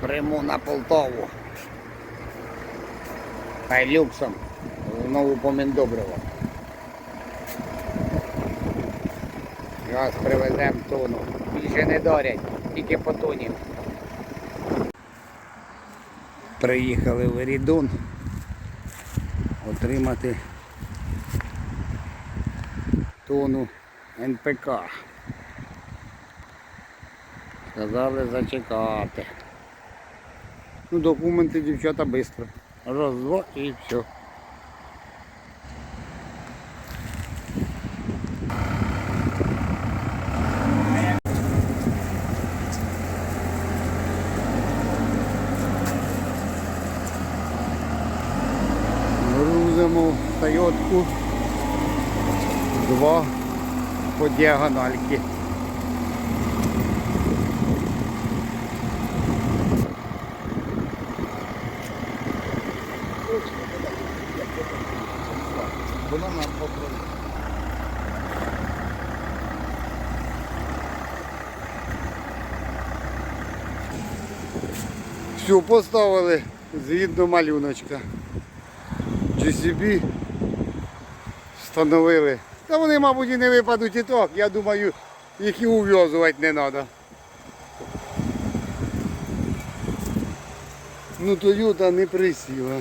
Приму на Полтаву. Хай люксом. Знову по Міндобриво. Зараз привеземо тону. Більше не дарять, тільки по тоні. Приїхали в Ерідон отримати тону НПК. Сказали зачекати. Ну, документи дівчата швидко. Раз, два і все. Грузимо в Тойотку два по діагональки. Вона нам попробує. Все, поставили згідно малюночка. GCB встановили. Та вони, мабуть, і не випадуть і так. Я думаю, їх і ув'язувати не треба. Ну Тойота не присіла.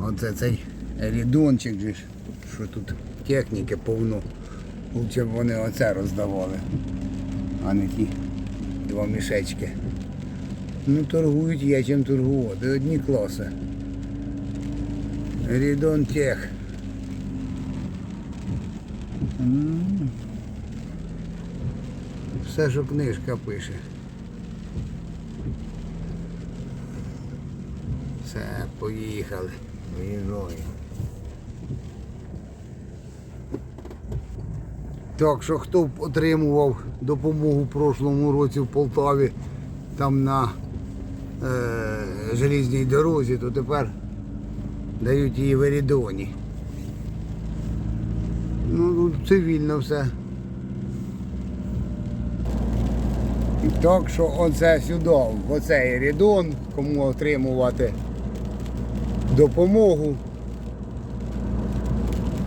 Оце цей рідончик що тут техніки повно. Лучше б вони оце роздавали, а не ті два мішечки. Ну торгують є чим торгувати, одні класи. Рідон тех. Все, що книжка пише. Все, поїхали. Виїжджаємо. Так що хто отримував допомогу в прошлому році в Полтаві там на е, желізній дорозі, то тепер дають її в Ерідоні. Ну цивільно все. Так що оце сюди, оцей Ерідон, кому отримувати допомогу,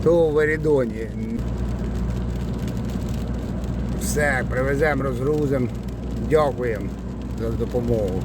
то в Ерідоні. Все, привеземо, розгрузимо. Дякуємо за допомогу.